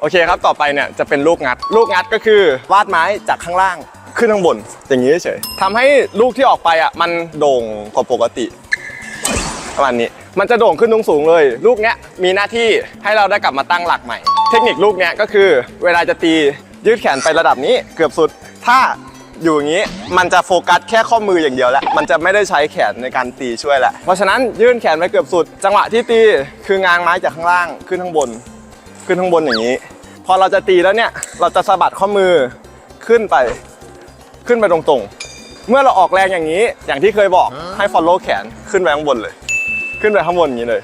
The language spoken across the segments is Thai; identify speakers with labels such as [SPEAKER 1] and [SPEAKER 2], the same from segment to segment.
[SPEAKER 1] โอเคครับ ต่อไปเนี่ยจะเป็นลูกงัด ลูกงัดก็คือวาดไม้จากข้างล่างขึ้นข้างบน อย่างนี้เฉยทำให้ลูกที่ออกไปอะมันโด่งกว่าปกติประมาณนี้ มันจะโด่งขึ้นสูงเลย ลูกเนี้ยมีหน้าที่ให้เราได้กลับมาตั้งหลักใหม่ เทคนิคลูกเนี้ยก็คือ เวลาจะตียืดแขนไประดับนี้เกือบสุด ถ้าอยู่อย่างนี้มันจะโฟกัสแค่ข้อมืออย่างเดียวแล้ว มันจะไม่ได้ใช้แขนในการตีช่วยแล้วเพราะฉะนั้นยื่นแขนไปเกือบสุด จังหวะที่ตีคืองางไม้จากข้างล่างขึ้นข้างบน ขึ้นข้างบนอย่างนี้ พอเราจะตีแล้วเนี่ยเราจะสะบัดข้อมือขึ้นไป ขึ้นไปตรงๆ เมื่อเราออกแรงอย่างนี้ อย่างที่เคยบอกให้ follow แขนขึ้นไปข้างบนเลย ขึ้นไปข้างบนอย่างนี้เลย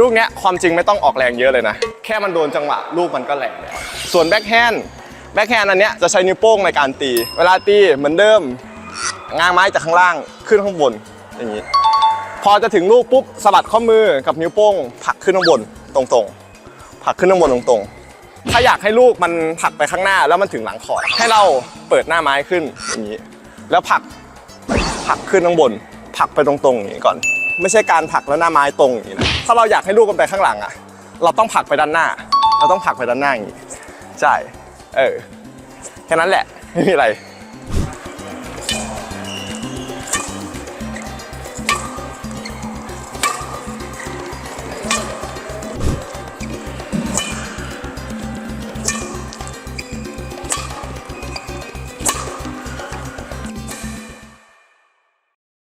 [SPEAKER 1] ลูกเนี้ยความจริงไม่ต้องออกแรงเยอะเลยนะ แค่มันโดนจังหวะลูกมันก็แรงแล้วส่วนแบ็คแฮนด์แบ็คแฮนด์อันเนี้ยจะใช้นิ้วโป้งในการตี เวลาตีเหมือนเดิมง้างไม้จากข้างล่างขึ้นข้างบนอย่างนี้ พอจะถึงลูกปุ๊บสะบัดข้อมือกับนิ้วโป้งผลักขึ้นข้างบนตรงๆ ผักขึ้นข้างบนตรงๆ ถ้าอยากให้ลูกมันผลักไปข้างหน้าแล้วมันถึงหลังคอร์ดให้เราเปิดหน้าไม้ขึ้นอย่างนี้ แล้วผลักผลักขึ้นข้างบนผลักไปตรงๆอย่างนี้ก่อน ไม่ใช่การผลักแล้วหน้าไม้ตรงอย่างนี้นะถ้าเราอยากให้ลูกมันไปข้างหลังอะ เราต้องผลักไปด้านหน้า เราต้องผลักไปด้านหน้าอย่างนี้ใช่เออแค่นั้นแหละไม่มีอะไร